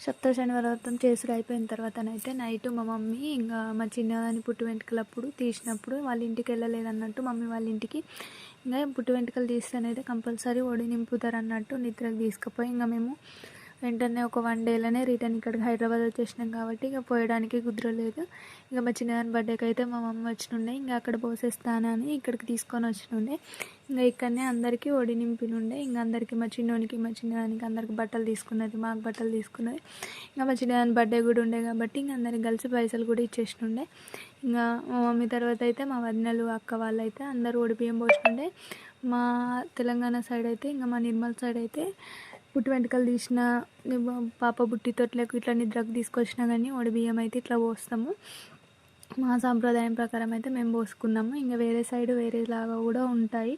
సప్త శనివారం వ్రతం చేసుడు అయిపోయిన తర్వాతనైతే నైట్ మా మమ్మీ ఇంకా మా చిన్నదాని పుట్టు వెంట్రుకలప్పుడు తీసినప్పుడు వాళ్ళ ఇంటికి వెళ్ళలేదు అన్నట్టు మమ్మీ వాళ్ళ ఇంటికి ఇంకా పుట్టు వెంట్రుకలు తీస్తేనైతే కంపల్సరీ ఒడి నింపుతారు అన్నట్టు నిద్రకు తీసుకుపోయి ఇంకా మేము వెంటనే ఒక వన్ డేలోనే రిటర్న్ ఇక్కడికి హైదరాబాద్ వచ్చేసినాం కాబట్టి ఇక పోయడానికి కుదరలేదు. ఇంకా మా చిన్నదాని బర్త్డేకి అయితే మా మమ్మీ వచ్చినుండే ఇంకా అక్కడ పోసేస్తానని ఇక్కడికి తీసుకొని వచ్చినుండే. ఇంకా ఇక్కడనే అందరికీ ఒడి నింపినుండే ఇంకా అందరికీ మా చిన్నోనికి మా చిన్నదానికి అందరికి బట్టలు తీసుకున్నది మాకు బట్టలు తీసుకున్నది. ఇంకా మా చిన్నదాని బర్త్డే కూడా ఉండే కాబట్టి ఇంకా అందరికి కలిసి పైసలు కూడా ఇచ్చేసినుండే. ఇంకా మా మమ్మీ తర్వాత అయితే మా వదినలు అక్క వాళ్ళు అయితే అందరూ ఒడి బియ్యం పోసినుండే. మా తెలంగాణ సైడ్ అయితే ఇంకా మా నిర్మల్ సైడ్ అయితే పుట్టి వెంట్రుకలు తీసిన పాప బుట్టి ఇట్లా నిద్రకు తీసుకొచ్చినా కానీ ఒడి బియ్యం అయితే ఇట్లా పోస్తాము. మా సాంప్రదాయం ప్రకారం అయితే మేము పోసుకున్నాము. ఇంకా వేరే సైడ్ వేరేలాగా కూడా ఉంటాయి.